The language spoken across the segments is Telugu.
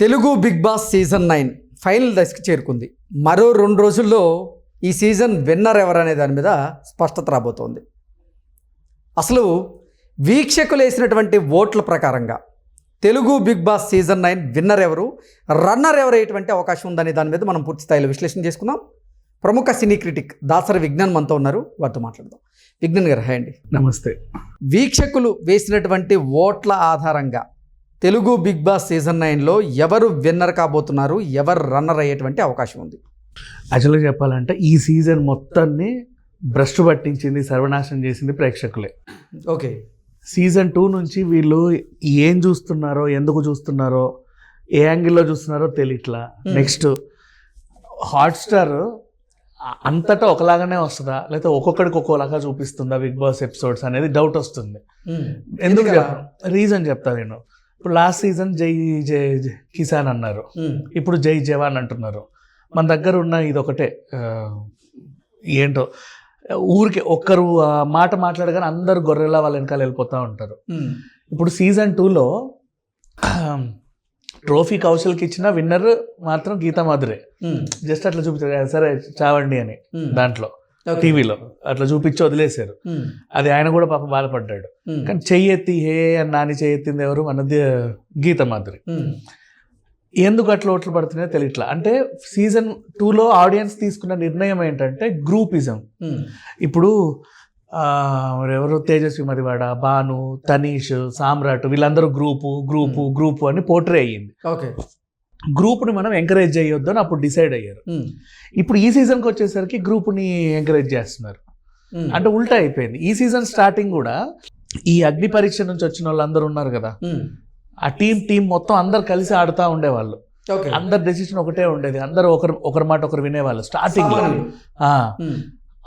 Telugu big boss season nine final దశకు చేరుకుంది. మరో రెండు రోజుల్లో ఈ సీజన్ విన్నర్ ఎవరనే దాని మీద స్పష్టత రాబోతోంది. అసలు వీక్షకులు వేసినటువంటి ఓట్ల ప్రకారంగా Telugu big boss season nine winner ఎవరు రన్నర్ ఎవరు అయ్యేటువంటి అవకాశం ఉందనే దాని మీద మనం పూర్తి స్థాయిలో విశ్లేషణ చేసుకుందాం. ప్రముఖ సినీ క్రిటిక్ దాసరి విజ్ఞాన్ మనతో ఉన్నారు. వారితో మాట్లాడదాం. విజ్ఞాన్ గారు హాయ్ అండి. నమస్తే. వీక్షకులు వేసినటువంటి ఓట్ల ఆధారంగా తెలుగు బిగ్ బాస్ సీజన్ నైన్లో ఎవరు విన్నర్ కాబోతున్నారు ఎవరు రన్నర్ అయ్యేటువంటి అవకాశం ఉంది. యాక్చువల్గా చెప్పాలంటే ఈ సీజన్ మొత్తాన్ని భ్రష్టు పట్టించింది సర్వనాశనం చేసింది ప్రేక్షకులే. ఓకే. సీజన్ టూ నుంచి వీళ్ళు ఏం చూస్తున్నారో ఎందుకు చూస్తున్నారో ఏ యాంగిల్లో చూస్తున్నారో తెలియట్లా. నెక్స్ట్ హాట్స్టార్ అంతటా ఒకలాగానే వస్తుందా? లేకపోతే ఒక్కొక్కడికి ఒక్కోలాగా చూపిస్తుందా బిగ్ బాస్ ఎపిసోడ్స్ అనేది? డౌట్ వస్తుంది. ఎందుకు? రీజన్ చెప్తా నేను. ఇప్పుడు లాస్ట్ సీజన్ జై జై కిసాన్ అన్నారు. ఇప్పుడు జై జవాన్ అంటున్నారు. మన దగ్గర ఉన్న ఇది ఒకటే ఆ, ఏంటో ఊరికి ఒక్కరు మాట మాట్లాడగానే అందరు గొర్రెలా వాళ్ళ వెనకాల వెళ్ళిపోతూ ఉంటారు. ఇప్పుడు సీజన్ టూలో ట్రోఫీ కౌశల్కి ఇచ్చిన విన్నర్ మాత్రం గీతా మాధురే. జస్ట్ అట్లా చూపించారు సరే చావండి అని దాంట్లో. టీవీలో. అట్లా చూపించి వదిలేశారు. అది ఆయన కూడా పాపం బాధపడ్డాడు. కానీ చెయ్యెత్తి హే అని నాని చెయ్యెత్తింది ఎవరు? అన్నది గీత మాధురి ఎందుకు అట్లా ఓట్లు పడుతున్నాయో తెలియట్లా. అంటే సీజన్ టూలో ఆడియన్స్ తీసుకున్న నిర్ణయం ఏంటంటే గ్రూపిజం. ఇప్పుడు ఎవరు? తేజస్వి మదివాడ భాను తనీష్ సామ్రాట్ వీళ్ళందరూ గ్రూపు గ్రూపు గ్రూపు అని పోర్ట్రే అయ్యింది. ఓకే గ్రూప్ని మనం ఎంకరేజ్ చేయొద్దు అని అప్పుడు డిసైడ్ అయ్యారు. ఇప్పుడు ఈ సీజన్కి వచ్చేసరికి గ్రూప్ని ఎంకరేజ్ చేస్తున్నారు. అంటే ఉల్టా అయిపోయింది. ఈ సీజన్ స్టార్టింగ్ కూడా ఈ అగ్ని పరీక్ష నుంచి వచ్చిన వాళ్ళందరూ ఉన్నారు కదా. ఆ టీం టీం మొత్తం అందరు కలిసి ఆడుతూ ఉండేవాళ్ళు. ఓకే. అందరు డెసిషన్ ఒకటే ఉండేది. అందరు ఒకరు ఒకరి మాట ఒకరు వినేవాళ్ళు. స్టార్టింగ్.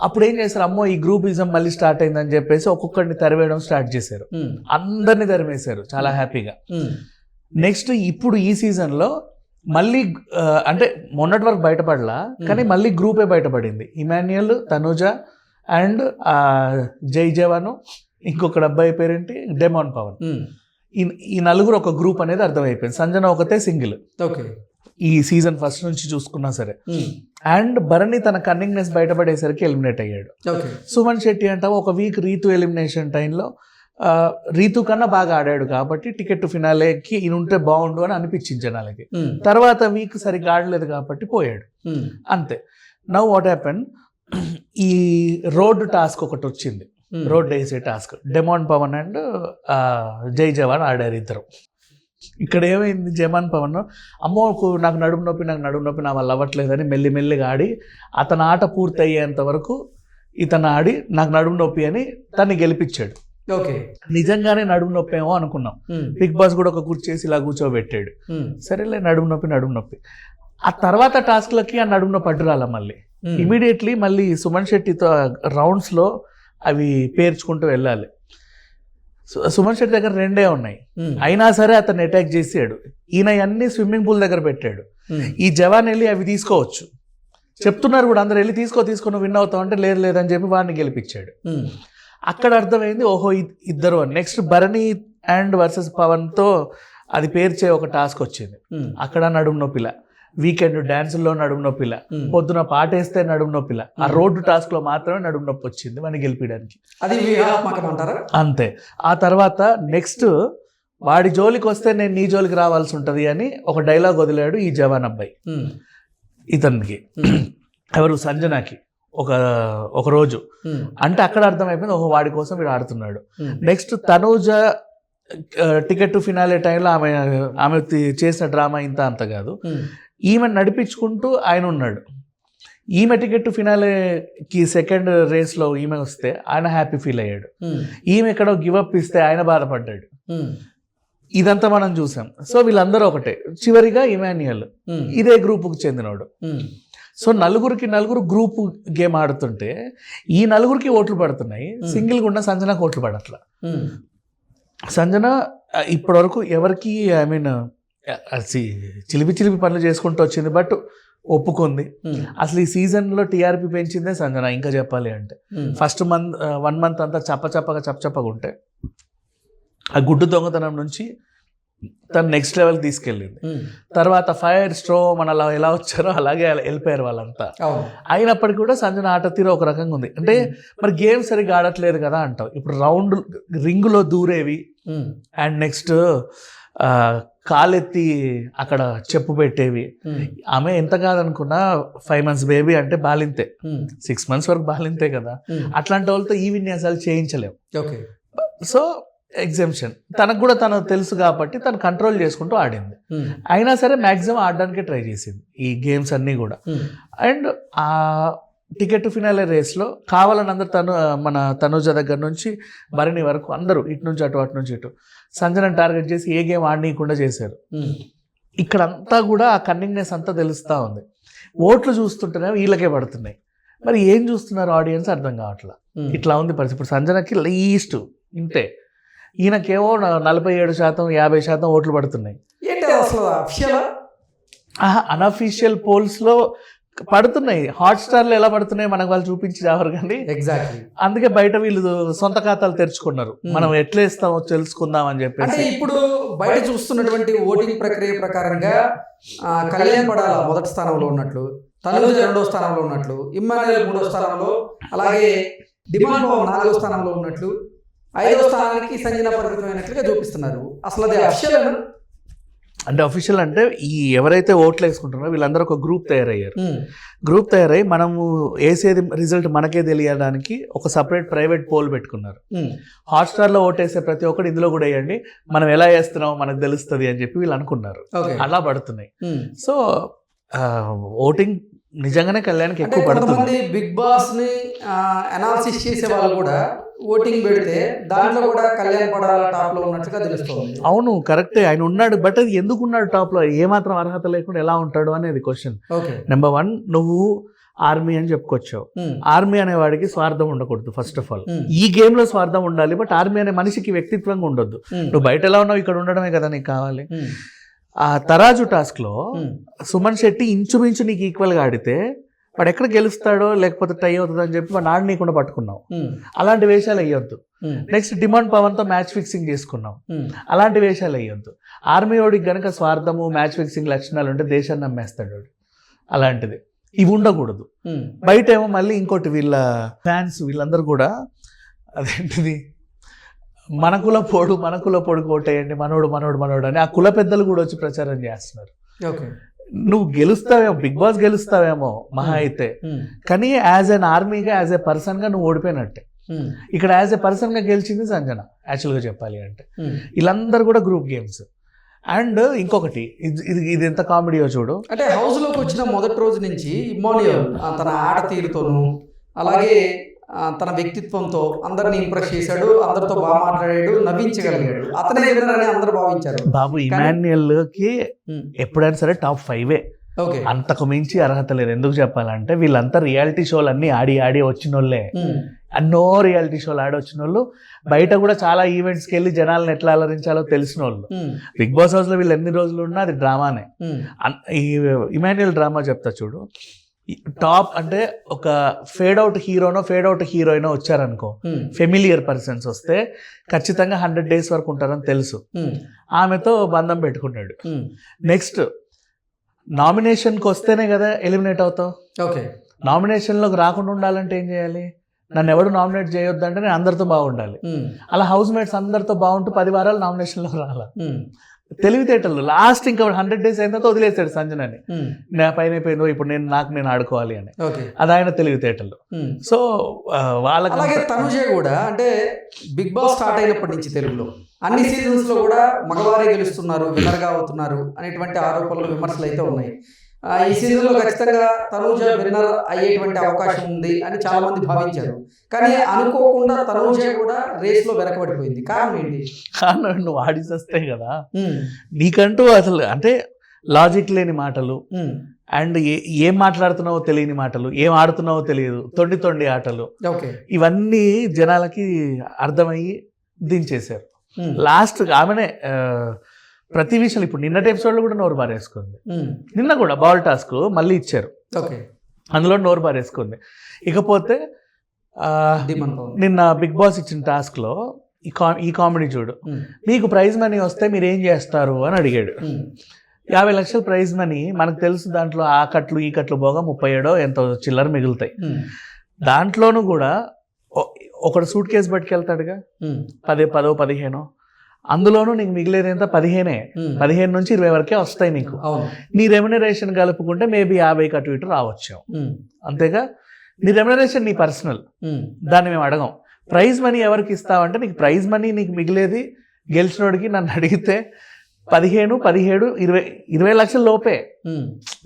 అప్పుడు ఏం చేశారు? అమ్మో ఈ గ్రూపిజం మళ్ళీ స్టార్ట్ అయిందని చెప్పేసి ఒక్కొక్కరిని తరివేయడం స్టార్ట్ చేశారు. అందరిని తరిమేశారు. చాలా హ్యాపీగా నెక్స్ట్ ఇప్పుడు ఈ సీజన్లో మళ్ళీ అంటే మొన్నటి వరకు బయటపడలా కానీ మళ్ళీ గ్రూపే బయటపడింది. ఇమాన్యుయల్ తనుజ అండ్ జై జవాను ఇంకొకటి అబ్బాయి పేరేంటి? డెమాన్ పవన్. ఈ నలుగురు ఒక గ్రూప్ అనేది అర్థమైపోయింది. సంజన ఒకతే సింగిల్. ఓకే. ఈ సీజన్ ఫస్ట్ నుంచి చూసుకున్నా సరే. అండ్ భరణి తన కన్నింగ్నెస్ బయటపడేసరికి ఎలిమినేట్ అయ్యాడు. సుమన్ శెట్టి అంట ఒక వీక్ రీతు ఎలిమినేషన్ టైంలో రీతు కన్నా బాగా ఆడాడు కాబట్టి టికెట్ ఫినాలేకి ఈయన ఉంటే బాగుండు అని అనిపించింది జనాలకి. తర్వాత వీక్ సరిగ్గా ఆడలేదు కాబట్టి పోయాడు. అంతే. నవ్ వాట్ హ్యాపెన్ ఈ రోడ్ టాస్క్ ఒకటి వచ్చింది. రోడ్ వేసే టాస్క్. డెమాన్ పవన్ అండ్ జై జవాన్ ఆడారు ఇద్దరు. ఇక్కడ ఏమైంది జమాన్ పవన్ అమ్మో కు- నాకు నడుము నొప్పి నాకు నడుము నొప్పి నా వల్ల అవ్వట్లేదని మెల్లి మెల్లిగా ఆడి అతని ఆట పూర్తి అయ్యేంత వరకు ఇతను ఆడి నాకు నడుము నొప్పి అని తన్ని గెలిపించాడు. ఓకే. నిజంగానే నడుము నొప్పి ఏమో అనుకున్నాం బిగ్ బాస్ కూడా ఒక కుర్చేసి ఇలా కూర్చోబెట్టాడు. సరేలే నడుము నొప్పి నడుము నొప్పి. ఆ తర్వాత టాస్క్లకి ఆ నడుము నొప్పి అడ్డు రాల మళ్ళీ. ఇమీడియట్లీ మళ్ళీ సుమన్ శెట్టితో రౌండ్స్లో అవి పేర్చుకుంటూ వెళ్ళాలి. సుమన్ శెట్టి దగ్గర రెండే ఉన్నాయి. అయినా సరే అతను అటాక్ చేసాడు. ఈయన అన్ని స్విమ్మింగ్ పూల్ దగ్గర పెట్టాడు. ఈ జవాన్ వెళ్ళి అవి తీసుకోవచ్చు. చెప్తున్నారు కూడా అందరు వెళ్ళి తీసుకో తీసుకో నువ్వు విన్ అవుతావు అంటే లేదు లేదని చెప్పి వాడిని గెలిపించాడు. అక్కడ అర్థమైంది ఓహో ఇద్- ఇద్దరు. నెక్స్ట్ భరణి అండ్ వర్సెస్ పవన్తో అది పేర్చే ఒక టాస్క్ వచ్చింది. అక్కడ నడుము నొప్పిల. వీకెండ్ డ్యాన్సుల్లో నడుము నొప్పిల. పొద్దున పాటేస్తే నడుము నొప్పిల. ఆ రోడ్డు టాస్క్లో మాత్రమే నడుము నొప్పి వచ్చింది వాడిని గెలిపించడానికి అది అంతే. ఆ తర్వాత నెక్స్ట్ వాడి జోలికి వస్తే నేను నీ జోలికి రావాల్సి ఉంటుంది అని ఒక డైలాగ్ వదిలాడు ఈ జవాన్ అబ్బాయి. ఇతనికి. ఎవరు? సంజనాకి. ఒక ఒక రోజు. అంటే అక్కడ అర్థమైపోయింది ఓహో వాడి కోసం వీడు ఆడుతున్నాడు. నెక్స్ట్ తనూజ టికెట్ ఫినాలే టైంలో ఆమె ఆమె చేసిన డ్రామా ఇంత అంత కాదు. ఈమె నడిపించుకుంటూ ఆయన ఉన్నాడు. ఈమె టికెట్ ఫినాలేకి సెకండ్ రేస్లో ఈమె వస్తే ఆయన హ్యాపీ ఫీల్ అయ్యాడు. ఈమె ఎక్కడో గివ్ అప్ ఇస్తే ఆయన బాధపడ్డాడు. ఇదంతా మనం చూసాం. సో వీళ్ళందరూ ఒకటే. చివరిగా ఇమాన్యుయల్. ఇదే గ్రూపుకు చెందినవాడు సో నలుగురికి నలుగురు గ్రూప్ గేమ్ ఆడుతుంటే ఈ నలుగురికి ఓట్లు పడుతున్నాయి. సింగిల్ గుండా సంజనకు ఓట్లు పడట్ల. సంజన ఆ, ఇప్పటివరకు ఎవరికి ఐ మీన్ చిలిపి చిలిపి పనులు చేసుకుంటూ వచ్చింది బట్ ఒప్పుకుంది. అసలు ఈ సీజన్లో టీఆర్పీ పెంచిందే సంజన ఇంకా చెప్పాలి అంటే. ఫస్ట్ మంత్ వన్ మంత్ అంతా చప్ప చప్పగా చప్ప చప్పగా ఉంటే ఆ గుడ్డు దొంగతనం నుంచి తను నెక్స్ట్ లెవెల్ తీసుకెళ్ళింది. తర్వాత ఫైర్ స్ట్రో మన అలా ఎలా వచ్చారో అలాగే అలా వెళ్ళిపోయారు వాళ్ళంతా. అయినప్పటికీ కూడా సంజన ఆట తీరు ఒక రకంగా ఉంది. అంటే మరి గేమ్ సరిగ్గా ఆడట్లేదు కదా అంటావు. ఇప్పుడు రౌండ్ రింగులో దూరేవి. అండ్ నెక్స్ట్ కాలెత్తి అక్కడ చెప్పు పెట్టేవి. ఆమె ఎంత కాదనుకున్నా ఫైవ్ మంత్స్ బేబీ అంటే బాలింతే. సిక్స్ మంత్స్ వరకు బాలింతే కదా. అట్లాంటి వాళ్ళతో ఈ విన్యాసాలు చేయించలేము ఓకే. So exemption. తనకు కూడా తను తెలుసు కాబట్టి తను కంట్రోల్ చేసుకుంటూ ఆడింది. అయినా సరే మ్యాక్సిమం ఆడడానికి ట్రై చేసింది ఈ గేమ్స్ అన్నీ కూడా. అండ్ ఆ టికెట్ ఫినాలే రేస్లో కావాలని అందరు తను మన తనుజ దగ్గర నుంచి భరణి వరకు అందరూ ఇటు నుంచి అటు అటు నుంచి ఇటు సంజనని టార్గెట్ చేసి ఏ గేమ్ ఆడనీయకుండా చేశారు. ఇక్కడంతా కూడా ఆ కన్నింగ్నెస్ అంతా తెలుస్తూ ఉంది. ఓట్లు చూస్తుంటేనే వీళ్ళకే పడుతున్నాయి. మరి ఏం చూస్తున్నారు ఆడియన్స్ అర్థం కావట్లా. ఇట్లా ఉంది పరిస్థితి. ఇప్పుడు సంజనకి లీస్ట్ ఇంతే. ఈయనకేమో న- నలభై ఏడు శాతం యాభై శాతం ఓట్లు పడుతున్నాయి. ఏంటి అది అసలు అఫిషియలా అన్అఫీషియల్ పోల్స్లో పడుతున్నాయి. హాట్ స్టార్లో ఎలా పడుతున్నాయి మనకు వాళ్ళు చూపించి రావరు కానీ ఎగ్జాక్ట్లీ అందుకే బయట వీళ్ళు సొంత ఖాతాలు తెరుచుకున్నారు. మనం ఎట్లా ఇస్తామో తెలుసుకుందాం అని అంటే చెప్పేసి ఇప్పుడు బయట చూస్తున్నటువంటి ఓటింగ్ ప్రక్రియ ప్రకారంగా కళ్యాణ్ పడాల మొదటి స్థానంలో ఉన్నట్లు తనుజ రెండో స్థానంలో ఉన్నట్లు ఇమ్మానుయల్ మూడో స్థానంలో అలాగే డిమాండ్ నాలుగో స్థానంలో ఉన్నట్లు ఐదో స్థానానికి సంజన పరిమితమైనట్లుగా చూపిస్తున్నారు. అసలు అది అఫిషియల్ అంటే అఫీషియల్ అంటే ఈ ఎవరైతే ఓట్లు వేసుకుంటున్నారో వీళ్ళందరూ ఒక గ్రూప్ తయారయ్యారు. గ్రూప్ తయారై మనము వేసేది రిజల్ట్ మనకే తెలియడానికి ఒక సపరేట్ ప్రైవేట్ పోల్ పెట్టుకున్నారు. హాట్స్టార్లో ఓటేసే ప్రతి ఒక్కరు ఇందులో కూడా వేయండి. మనం ఎలా వేస్తున్నామో మనకు తెలుస్తుంది అని చెప్పి వీళ్ళు అనుకున్నారు. అలా పడుతున్నాయి. సో ఓటింగ్ నిజంగానే కళ్యాణ్కి ఎక్కువ పడుతుంది. కొంతమంది బిగ్ బాస్ని అనాలిసిస్ చేసే వాళ్ళు కూడా ఓటింగ్ పెడితే దాంట్లో కూడా కళ్యాణ్ పడాల టాప్లో ఉన్నట్లుగా తెలుస్తుంది. అవును కరెక్టే. ఆయన ఉన్నాడు బట్ అది ఎందుకు ఉన్నాడు టాప్లో? ఏమాత్రం అర్హత లేకుండా ఎలా ఉంటాడు అనేది క్వశ్చన్ నెంబర్ వన్ నువ్వు ఆర్మీ అని చెప్పుకొచ్చావు. ఆర్మీ అనేవాడికి స్వార్థం ఉండకూడదు ఫస్ట్ ఆఫ్ ఆల్ Hmm. ఈ గేమ్లో స్వార్థం ఉండాలి బట్ ఆర్మీ అనే మనిషికి వ్యక్తిత్వంగా ఉండొద్దు. నువ్వు బయట ఎలా ఉన్నావు ఇక్కడ ఉండడమే కదా నీకు కావాలి. ఆ తరాజు టాస్క్లో సుమన్ శెట్టి ఇంచుమించు నీకు ఈక్వల్గా ఆడితే వాడు ఎక్కడ గెలుస్తాడో లేకపోతే టై అవుతుందో అని చెప్పి వాడు ఆడనీయకుండా పట్టుకున్నావు. అలాంటి వేషాలు వేయొద్దు. నెక్స్ట్ డిమాండ్ పవన్తో మ్యాచ్ ఫిక్సింగ్ చేసుకున్నాం అలాంటి వేషాలు వేయొద్దు. ఆర్మీ వాడికి గనక స్వార్థము మ్యాచ్ ఫిక్సింగ్ లక్షణాలు ఉంటే దేశాన్ని నమ్మేస్తాడు వాడు. అలాంటిది. ఇవి ఉండకూడదు. బయట ఏమో మళ్ళీ ఇంకోటి వీళ్ళ ఫ్యాన్స్ వీళ్ళందరూ కూడా అదేంటిది? మన కుల పోడు మన కుల పొడు కోటేయండి మనోడు మనోడు మనోడు అని ఆ కుల పెద్దలు కూడా వచ్చి ప్రచారం చేస్తున్నారు. నువ్వు గెలుస్తావేమో బిగ్ బాస్ గెలుస్తావేమో మహా అయితే కానీ యాజ్ అన్ ఆర్మీగా యాజ్ ఎ పర్సన్గా నువ్వు ఓడిపోయినట్టే. ఇక్కడ యాజ్ ఎ పర్సన్గా గెలిచింది సంజన యాక్చువల్గా చెప్పాలి అంటే. వీళ్ళందరూ కూడా గ్రూప్ గేమ్స్. అండ్ ఇంకొకటి ఇది ఇది ఎంత కామెడీయో చూడు. అంటే హౌస్లోకి వచ్చిన మొదటి రోజు నుంచి ఇమ్మాన్యుయల్ ఆ, తన ఆట తీరుతోనూ అలాగే తన వ్యక్తిత్వంతో అందరిని ఇంప్రెస్ చేశాడు అందరితో బాగా మాట్లాడాడు నవ్వించగలిగాడు. అతనే అని అందరూ భావించారు. బాబు ఇమాన్యుయల్కి ఎప్పుడైనా సరే టాప్ ఫైవే. ఓకే. అంతకు మించి అర్హత లేదు. ఎందుకు చెప్పాలంటే వీళ్ళంతా రియాలిటీ షోలు అన్నీ ఆడి ఆడి వచ్చిన వాళ్ళే ఎన్నో రియాలిటీ షోలు ఆడి వచ్చిన వాళ్ళు బయట కూడా చాలా ఈవెంట్స్కి వెళ్ళి జనాలను ఎట్లా అలరించాలో తెలిసిన వాళ్ళు బిగ్ బాస్ హౌస్లో వీళ్ళు ఎన్ని రోజులు ఉన్నా అది డ్రామానే. ఈ ఇమాన్యుయల్ డ్రామా చెప్తా చూడు. టాప్ అంటే ఒక ఫేడ్ అవుట్ హీరోనో ఫేడ్ అవుట్ హీరోయినో వచ్చారనుకో ఫెమిలియర్ పర్సన్స్ వస్తే ఖచ్చితంగా హండ్రెడ్ డేస్ వరకు ఉంటారని తెలుసు. ఉమ్, ఆమెతో బంధం పెట్టుకున్నాడు. ఉమ్, నెక్స్ట్ నామినేషన్కి వస్తేనే కదా ఎలిమినేట్ అవుతావు. ఓకే. నామినేషన్లోకి రాకుండా ఉండాలంటే ఏం చేయాలి? నన్ను ఎవడు నామినేట్ చేయొద్దంటే నేను అందరితో బాగుండాలి. అలా హౌస్ మేట్స్ అందరితో బాగుంటూ పది వారాలు నామినేషన్లో రాలా. తెలివితేటలు. లాస్ట్ ఇంకా హండ్రెడ్ డేస్ అయిన తర్వాత వదిలేశాడు సంజనని. నా పైన అయిపోయిందో ఇప్పుడు నేను నాకు నేను ఆడుకోవాలి అని. అది ఆయన తెలివితేటలు. సో వాళ్ళకి అలాగే తనుజ కూడా అంటే బిగ్ బాస్ స్టార్ట్ అయినప్పటి నుంచి తెలుగులో. అన్ని సీజన్స్లో కూడా మగవారే గెలుస్తున్నారు విన్నర్గా అవుతున్నారు అనేటువంటి ఆరోపణలు విమర్శలు అయితే ఉన్నాయి. ఈ సీజన్లో ఖచ్చితంగా తనూజ విన్నర్ అయ్యేటువంటి అవకాశం ఉంది అని చాలా మంది భావించారు. కానీ అనుకోకుండా తనూజ కూడా రేస్లో వెనకబడిపోయింది. కారణం ఏంటి? కారణం నువ్వు ఆడిసేస్తే కదా. నీకంటూ అసలు అంటే లాజిక్ లేని మాటలు అండ్ ఏ ఏం మాట్లాడుతున్నావో తెలియని మాటలు ఏం ఆడుతున్నావో తెలియదు. తొండి తొండి ఆటలు. ఓకే. ఇవన్నీ జనాలకి అర్థమయ్యి దించేశారు. లాస్ట్ ఆమెనే ప్రతి విషయం ఇప్పుడు నిన్నటి ఎపిసోడ్లో కూడా నోరు బారేసుకుంది నిన్న కూడా బాల్ టాస్క్ మళ్ళీ ఇచ్చారు. ఓకే. అందులో నోరు బారేసుకుంది ఇకపోతే నిన్న బిగ్ బాస్ ఇచ్చిన టాస్క్లో ఈ కా ఈ కామెడీ చూడు. మీకు ప్రైజ్ మనీ వస్తే మీరు ఏం చేస్తారు అని అడిగాడు. యాభై లక్షల ప్రైజ్ మనీ మనకు తెలుసు దాంట్లో ఆ కట్లు ఈ కట్లు పోగా ముప్పై ఏడో ఎంతో చిల్లర మిగులుతాయి. దాంట్లోనూ కూడా ఒకడు సూట్ కేసు పట్టుకెళ్తాడుగా. పదే పదో పదిహేనో. అందులోనూ నీకు మిగిలేది ఎంత పదిహేనే. పదిహేను నుంచి ఇరవై వరకే వస్తాయి నీకు. నీ రెమ్యునరేషన్ కలుపుకుంటే మేబీ యాభై అటు ఇటు రావచ్చు అంతేగా? నీ రెమ్యునరేషన్ నీ పర్సనల్. దాన్ని మేము అడగం. ప్రైజ్ మనీ ఎవరికి ఇస్తావంటే నీకు ప్రైజ్ మనీ నీకు మిగిలేది గెలిచినోడికి నన్ను అడిగితే పదిహేను పదిహేడు ఇరవై ఇరవై లక్షల లోపే.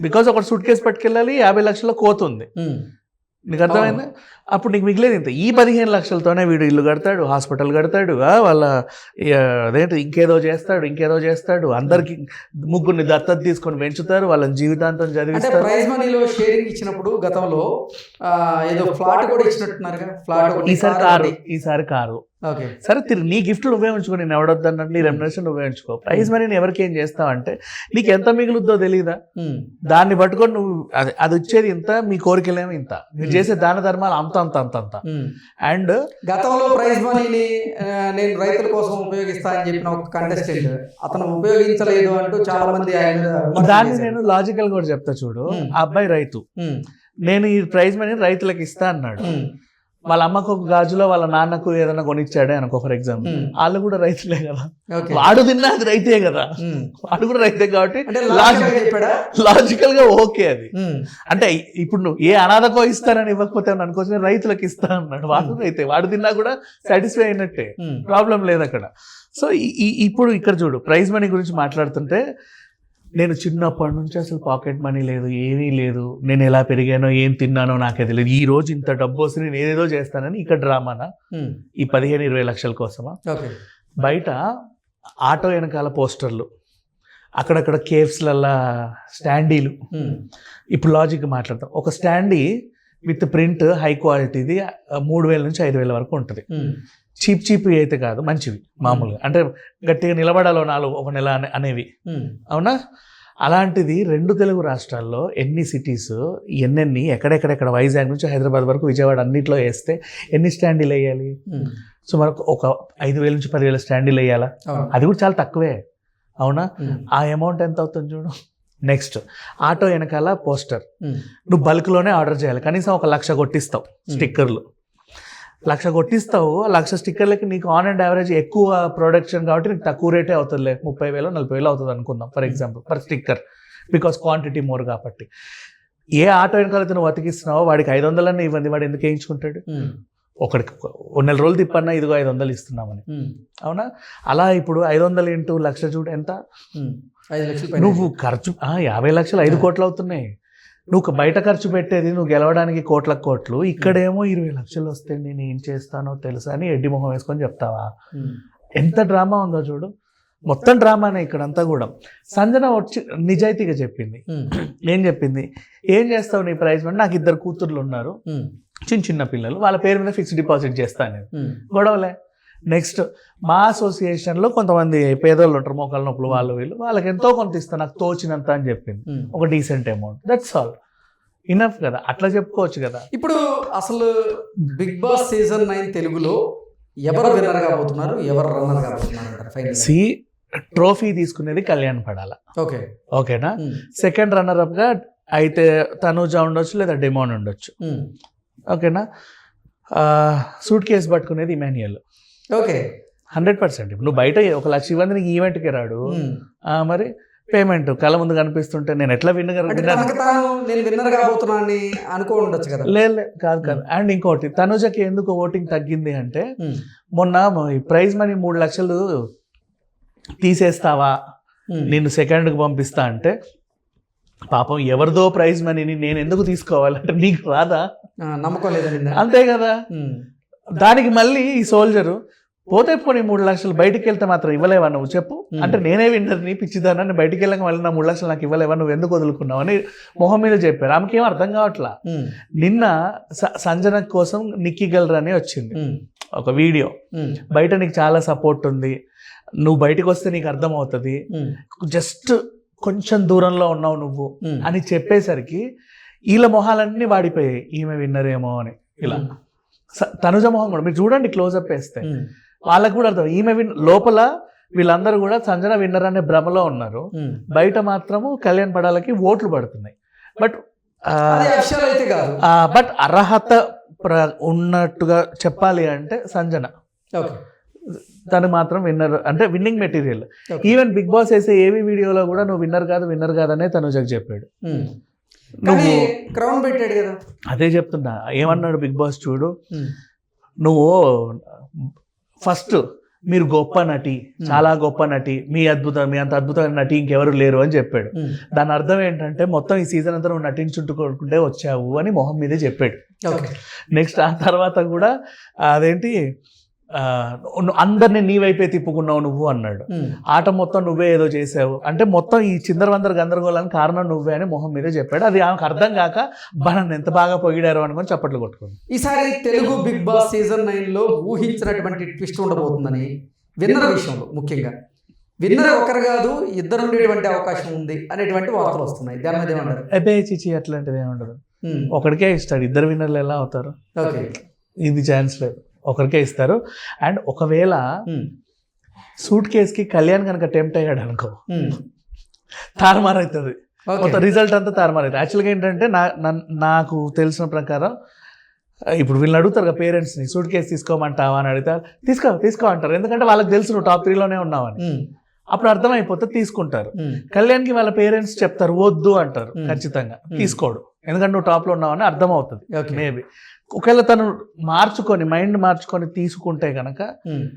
బికాజ్ ఒక సూట్ కేసు పట్టుకెళ్ళాలి యాభై లక్షల కోతుంది. నీకు అర్థమైంది? అప్పుడు నీకు మిగిలేదు ఇంత ఈ పదిహేను లక్షలతోనే వీడు ఇల్లు కడతాడు హాస్పిటల్ కడతాడు వాళ్ళ అదేంటి ఇంకేదో చేస్తాడు ఇంకేదో చేస్తాడు అందరికి ముగ్గురిని దత్తత తీసుకొని పెంచుతారు వాళ్ళని జీవితాంతం చదివిస్తారు. ప్రైజ్ మనీలో షేరింగ్ ఇచ్చినప్పుడు గతంలో ఏదో ఫ్లాట్ కూడా ఒకటి, ఈసారి కారు. ఈసారి కారు. సరే తిరిగి నీ గిఫ్ట్ నువ్వే ఉంచుకో నేను ఎవడొద్దన్నట్టు నీ రెమ్యునరేషన్ నువ్వే ఉంచుకో. ప్రైజ్ మనీని ఎవరికి ఏం చేస్తావంటే నీకు ఎంత మిగులుద్దో తెలియదా దాన్ని పట్టుకొని నువ్వు అది అది వచ్చేది ఇంత మీ కోరికలేమో ఇంత. మీరు చేసే దాన ధర్మాలు అంత అంత అంత అంత. అండ్ గతంలో ప్రైజ్ మనీని నేను రైతుల కోసం ఉపయోగిస్తా అని చెప్పిన ఒక కంటెస్టెంట్ అతను ఉపయోగించలేదు అంటూ చాలా మంది దాన్ని. నేను లాజికల్ కూడా చెప్తా చూడు. ఆ అబ్బాయి రైతు. నేను ఈ ప్రైజ్ మనీ రైతులకు ఇస్తా అన్నాడు. వాళ్ళ అమ్మకు ఒక గాజులో వాళ్ళ నాన్నకు ఏదైనా కొనిచ్చాడే అనుకో ఫర్ ఎగ్జాంపుల్ Hmm. వాళ్ళు కూడా రైతులే కదా. వాడు తిన్నా అది రైతే కదా. ఉమ్. వాడు కూడా రైతే కాబట్టి లాజికల్గా ఓకే అది. ఉమ్, అంటే ఇప్పుడు నువ్వు ఏ అనాథకో ఇస్తానని ఇవ్వకపోతే అని అనుకోవచ్చు రైతులకు ఇస్తా అన్నాడు. వాడు రైతే వాడు తిన్నా కూడా సాటిస్ఫై అయినట్టే. ప్రాబ్లం లేదు అక్కడ. సో ఇప్పుడు ఇక్కడ చూడు ప్రైజ్ మనీ గురించి మాట్లాడుతుంటే నేను చిన్నప్పటి నుంచి అసలు పాకెట్ మనీ లేదు ఏమీ లేదు. నేను ఎలా పెరిగానో ఏం తిన్నానో నాకే తెలియదు. ఈ రోజు ఇంత డబ్బు వస్తే నేను ఏదేదో చేస్తానని ఇక్కడ డ్రామానా? ఈ పదిహేను ఇరవై లక్షల కోసమా? ఓకే. బయట ఆటో వెనకాల పోస్టర్లు అక్కడక్కడ కేవ్స్లల్లా స్టాండీలు. ఇప్పుడు లాజిక్ మాట్లాడతాం. ఒక స్టాండీ విత్ ప్రింట్ హై క్వాలిటీది మూడు వేల నుంచి ఐదు వేల వరకు ఉంటుంది. చీప్ చీప్ అయితే కాదు మంచివి మామూలుగా. అంటే గట్టిగా నిలబడాలో నాలుగు ఒక నెల అనే- అనేవి. అవునా? అలాంటిది రెండు తెలుగు రాష్ట్రాల్లో ఎన్ని సిటీస్ ఎన్నెన్ని ఎక్కడెక్కడెక్కడ వైజాగ్ నుంచి హైదరాబాద్ వరకు విజయవాడ అన్నిట్లో వేస్తే ఎన్ని స్టాండీలు వేయాలి? సుమారు ఒక ఐదు వేల నుంచి పదివేల స్టాండీలు వేయాలా. అది కూడా చాలా తక్కువే. అవునా? ఆ అమౌంట్ ఎంత అవుతుంది చూడు? నెక్స్ట్ ఆటో వెనకాల పోస్టర్. ఉమ్, నువ్వు బల్క్లోనే ఆర్డర్ చేయాలి. కనీసం ఒక లక్ష కొట్టిస్తావు స్టిక్కర్లు. లక్ష కొట్టిస్తావు ఆ లక్ష స్టిక్కర్లకి నీకు ఆన్ అండ్ యావరేజ్ ఎక్కువ ప్రొడక్షన్ కాబట్టి నీకు తక్కువ రేటే అవుతుందిలే. ముప్పై వేలు నలభై వేలు అవుతుంది అనుకుందాం for example per sticker because quantity more కాబట్టి. ఏ ఆటో వెనకాలైతే నువ్వు అతికిస్తున్నావో వాడికి ఐదు వందలన్నీ ఇవ్వండి. వాడు ఎందుకు వేయించుకుంటాడు? ఉమ్, ఒకడికి నెల రోజులు తిప్పన్నా ఇదిగో ఐదు వందలు ఇస్తున్నామని. అవునా? అలా ఇప్పుడు ఐదు వందలు ఇంటూ లక్ష చూడు ఎంత. నువ్వు ఖర్చు ఆ, యాభై లక్షలు ఐదు కోట్లు అవుతున్నాయి. నువ్వు బయట ఖర్చు పెట్టేది నువ్వు గెలవడానికి కోట్ల కోట్లు. ఇక్కడేమో ఇరవై లక్షలు వస్తే నేను ఏం చేస్తానో తెలుసా అని ఎడ్డి మొహం వేసుకొని చెప్తావా? ఎంత డ్రామా ఉందో చూడు. మొత్తం డ్రామానే ఇక్కడంతా కూడా. సంజన వచ్చి నిజాయితీగా చెప్పింది. ఏం చెప్పింది? ఏం చేస్తావు నీ ప్రైజ్ నాకు ఇద్దరు కూతుర్లు ఉన్నారు. చిన్న చిన్న పిల్లలు వాళ్ళ పేరు మీద ఫిక్స్డ్ డిపాజిట్ చేస్తాను నేను. ఉమ్, గొడవలే. నెక్స్ట్ మా అసోసియేషన్లో కొంతమంది పేదోళ్ళు ఉంటారు మోకాళ్ళ నొప్పులు వాళ్ళు వీళ్ళు వాళ్ళకి ఎంతో కొంత ఇస్తాను నాకు తోచినంత అని చెప్పింది. ఉమ్. ఒక decent amount that's all enough కదా. అట్లా చెప్పుకోవచ్చు కదా. ఇప్పుడు అసలు బిగ్ బాస్ సీజన్ నైన్ తెలుగులో ఎవరు విన్నర్ కాబోతున్నారు ఎవరు రన్నర్ కాబోతున్నారు సి ట్రోఫీ తీసుకునేది కళ్యాణ్ పడాల. ఓకే ఓకేనా సెకండ్ రన్నర్ అప్గా అయితే తనూజ ఉండొచ్చు లేదా డెమోన్ ఉండొచ్చు. ఉమ్, ఓకేనా? సూట్ కేసు పట్టుకునేది ఇమాన్యుయల్ ఓకే. Hundred percent. నువ్వు బయట ఒక లక్ష ఇవ్వండి నీకు ఈవెంట్కి రాడు. మరి పేమెంట్ కళ్ళ ముందు కనిపిస్తుంటే నేను ఎట్లా విన్నగలను నేను కాబోతున్నానని అనుకో ఉండొచ్చు కదా. లేదు కాదు కాదు. అండ్ ఇంకోటి తనుజకి ఎందుకు ఓటింగ్ తగ్గింది అంటే మొన్న ఈ ప్రైజ్ మనీ మూడు లక్షలు తీసేస్తావా? నిన్ను సెకండ్కి పంపిస్తా అంటే పాపం ఎవరిదో ప్రైజ్ మనీని నేను ఎందుకు తీసుకోవాలంటే నీకు రాదా? నమ్మకం లేదండి అంతే కదా. దానికి మళ్ళీ ఈ సోల్జరు పోతే పోనీ మూడు లక్షలు బయటికి వెళ్తే మాత్రం ఇవ్వలేవా నువ్వు? చెప్పు. అంటే నేనే పిచ్చిదానా నేను బయటికి వెళ్ళక మళ్ళీ నా మూడు లక్షలు నాకు ఇవ్వలేవా? నువ్వు ఎందుకు వదులుకున్నావు? అని మొహం మీద చెప్పారు. ఆమెకేం అర్థం కావట్లా? నిన్న సంజన కోసం నిక్కి గలరని వచ్చింది. ఒక వీడియో. బయట నీకు చాలా సపోర్ట్ ఉంది. నువ్వు బయటకు వస్తే నీకు అర్థం అవుతుంది జస్ట్ కొంచెం దూరంలో ఉన్నావు నువ్వు అని చెప్పేసరికి వీళ్ళ మొహాలన్నీ వాడిపోయాయి. ఈమె విన్నరేమో అని. ఇలా. తనుజ మొహం కూడా. మీరు చూడండి క్లోజప్ వేస్తే. వాళ్ళకు కూడా అర్థం. ఈమె విన్ లోపల వీళ్ళందరూ కూడా సంజన విన్నర్ అనే భ్రమలో ఉన్నారు. బయట మాత్రము కళ్యాణ్ పడాలకి ఓట్లు పడుతున్నాయి. బట్ బట్ అర్హత ప్ర- ఉన్నట్టుగా చెప్పాలి అంటే సంజన. ఓకే. తను మాత్రం విన్నర్ అంటే winning material. Even big boss వేసే ఏవి వీడియోలో కూడా నువ్వు విన్నర్ కాదు విన్నర్ కాదనే తనుజకు చెప్పాడు ఉమ్. కానీ నువ్వు క్రౌన్ పెట్టాడు కదా అదే చెప్తున్నా ఏమన్నాడు బిగ్ బాస్ చూడు ఉమ్. నువ్వు ఫస్ట్ మీరు గొప్ప నటి చాలా గొప్ప నటి మీ అద్భుతం మీ అంత అద్భుతమైన నటి ఇంకెవరు లేరు అని చెప్పాడు. దాని అర్థం ఏంటంటే మొత్తం ఈ సీజన్ అంతా నువ్వు నటించుకుంటే వచ్చావు అని మొహం మీదే చెప్పాడు ఓకే నెక్స్ట్ ఆ తర్వాత కూడా అదేంటి అందరినీ నీ వైపే తిప్పుకున్నావు నువ్వు అన్నాడు. ఆట మొత్తం నువ్వే ఏదో చేసావు. అంటే మొత్తం ఈ చిందరవందర గందరగోళానికి కారణం నువ్వే అని మొహం మీదే చెప్పాడు. అది ఆమెకు అర్థం కాక "అబ్బా, నన్ను ఎంత బాగా పొగిడారు అనుకొని చప్పట్లు కొట్టుకుంది. ఈసారి తెలుగు బిగ్ బాస్ సీజన్ నైన్లో ఊహించినటువంటి ట్విస్ట్ ఉండబోతుందని విన్నర్ విషయంలో ముఖ్యంగా. విన్నర్ ఒకరు కాదు ఇద్దరు ఉండేటువంటి అవకాశం ఉంది అనేటువంటి వార్తలు వస్తున్నాయి. దాని మీద ఏమంటారు? చిచి అట్లాంటిది ఏమి ఉండదు. ఒకడికే ఇస్తాడు. ఇద్దరు విన్నర్లు ఎలా అవుతారు? ఓకే. ఇది ఛాన్స్ లేదు. ఒకరికే ఇస్తారు అండ్ ఒకవేళ. సూట్ కేసుకి కళ్యాణ్ కనుక టెంప్ట్ అయ్యాడు అనుకో. తారుమారు అవుతుంది మొత్తం రిజల్ట్ అంతా తారుమారు అవుతుంది యాక్చువల్గా ఏంటంటే నా నాకు తెలిసిన ప్రకారం ఇప్పుడు వీళ్ళని అడుగుతారు కదా పేరెంట్స్ని సూట్ కేసు తీసుకోమంటావా అని అడిగితే తీసుకో తీసుకో అంటారు ఎందుకంటే వాళ్ళకి తెలుసు నువ్వు టాప్ త్రీలోనే ఉన్నావని. అప్పుడు అర్థమైపోతే తీసుకుంటారు. కళ్యాణ్కి వాళ్ళ పేరెంట్స్ చెప్తారు వద్దు అంటారు. ఖచ్చితంగా. తీసుకోడు ఎందుకంటే నువ్వు టాప్లో ఉన్నావని అర్థమవుతుంది మేబీ ఒకవేళ తను మార్చుకొని మైండ్ మార్చుకొని తీసుకుంటే కనుక ఉమ్.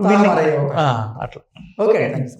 విన్నింగ్ తారుమారయ్యే అవకాశం. అట్లా ఓకే థ్యాంక్స్